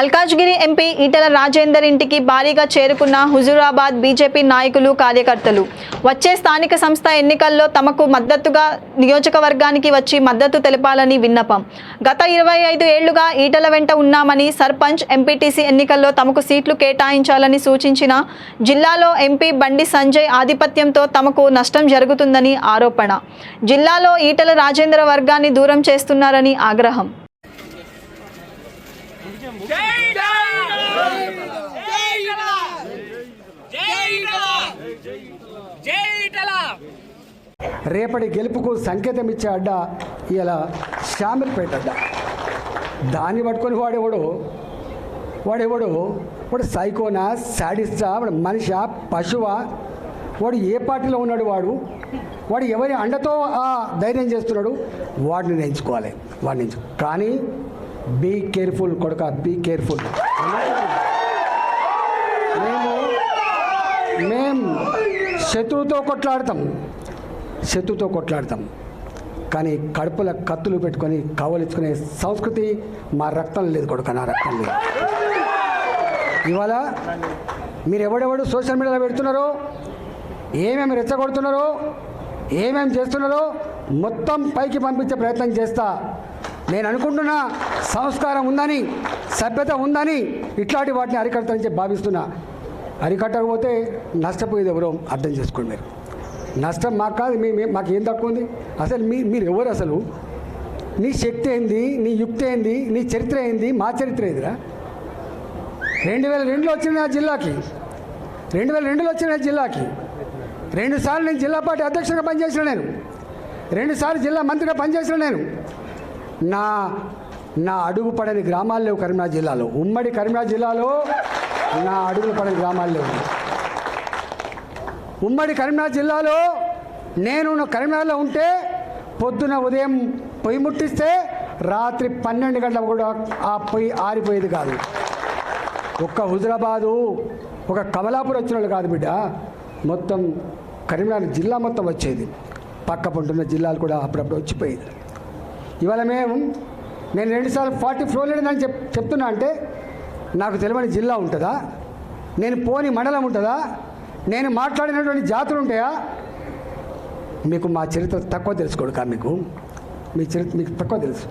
Malkajgiri MP Etela Rajender ఇంటికి భారీగా చేరుకున్న హుజూరాబాద్ బీజేపీ నాయకులు కార్యకర్తలు. వచ్చే స్థానిక సంస్థ ఎన్నికల్లో తమకు మద్దతుగా నియోజకవర్గానికి వచ్చి మద్దతు తెలపాలని విన్నపం. గత ఇరవై ఐదు ఏళ్ళుగా ఈటల వెంట ఉన్నామని సర్పంచ్ ఎంపీటీసీ ఎన్నికల్లో తమకు సీట్లు కేటాయించాలని సూచించిన జిల్లాలో ఎంపీ బండి సంజయ్ ఆధిపత్యంతో తమకు నష్టం జరుగుతుందని ఆరోపణ. జిల్లాలో ఈటల రాజేంద్ర వర్గాన్ని దూరం చేస్తున్నారని ఆగ్రహం. రేపటి గెలుపుకు సంకేతం ఇచ్చే అడ్డ ఇలా షామిల్పేట అడ్డ. దాన్ని పట్టుకొని వాడేవాడు? వాడేవాడు? వాడు సైకోనా శాడిస్టా వాడు మనిషా పశువా? వాడు ఏ పార్టీలో ఉన్నాడు వాడు? వాడు ఎవరి అండతో ఆ ధైర్యం చేస్తున్నాడు? వాడిని ఎంచుకోవాలి వాడిని కానీ బీ కేర్ఫుల్ కొడుక బీ కేర్ఫుల్ మేము మేము శత్రువుతో కొట్లాడతాం. శత్రువుతో కొట్లాడతాం. కానీ కడుపుల కత్తులు పెట్టుకొని కవలించుకునే సంస్కృతి మా రక్తం లేదు కొడుక నా రక్తం లేదు. ఇవాళ మీరు ఎవడెవడు సోషల్ మీడియాలో పెడుతున్నారో ఏమేమి రెచ్చగొడుతున్నారో ఏమేమి చేస్తున్నారో మొత్తం పైకి పంపించే ప్రయత్నం చేస్తా. నేను అనుకుంటున్నా సంస్కారం ఉందని సభ్యత ఉందని ఇట్లాంటి వాటిని అరికడతానని భావిస్తున్నా. అరికట్టకపోతే నష్టపోయేది ఎవరో అర్థం చేసుకోండి మీరు. నష్టం మాకు కాదు మీ మాకు ఏం తక్కువ ఉంది? అసలు మీ మీరు ఎవరు అసలు? నీ శక్తి ఏంది? నీ యుక్తి ఏంది? నీ చరిత్ర ఏంది? మా చరిత్ర ఏందిరా? రెండు వేల రెండులో వచ్చిన నా జిల్లాకి. రెండు వేల రెండులో వచ్చిన నా జిల్లాకి. రెండు సార్లు నేను జిల్లా పార్టీ అధ్యక్షుడిగా పనిచేసిన నేను. రెండు సార్లు జిల్లా మంత్రిగా పనిచేసిన నేను. నా నా అడుగు పడని గ్రామాలు లేవు కరీంనగర్ జిల్లాలో. ఉమ్మడి కరీంనగర్ జిల్లాలో నా అడుగులు పడని గ్రామాలు లేవు. ఉమ్మడి కరీంనగర్ జిల్లాలో నేను కరీంనగర్లో ఉంటే పొద్దున ఉదయం పొయ్యి ముట్టిస్తే రాత్రి పన్నెండు గంటలకు కూడా ఆ పొయ్యి ఆరిపోయేది కాదు. ఒక్క హుజరాబాదు ఒక కమలాపూర్ వచ్చిన వాళ్ళు కాదు బిడ్డ. మొత్తం కరీంనగర్ జిల్లా మొత్తం వచ్చేది. పక్క పంటున్న జిల్లాలు కూడా అప్పుడప్పుడు వచ్చిపోయేది. ఇవాళ మేము నేను రెండుసార్లు ఫార్టీ ఫ్లోర్ లేదని చెప్ చెప్తున్నా అంటే నాకు తెలియని జిల్లా ఉంటుందా? నేను పోని మండలం ఉంటుందా? నేను మాట్లాడినటువంటి జాతులు ఉంటాయా? మీకు మా చరిత్ర తక్కువ తెలుసుకోడు కా మీకు? మీ చరిత్ర మీకు తక్కువ తెలుసు.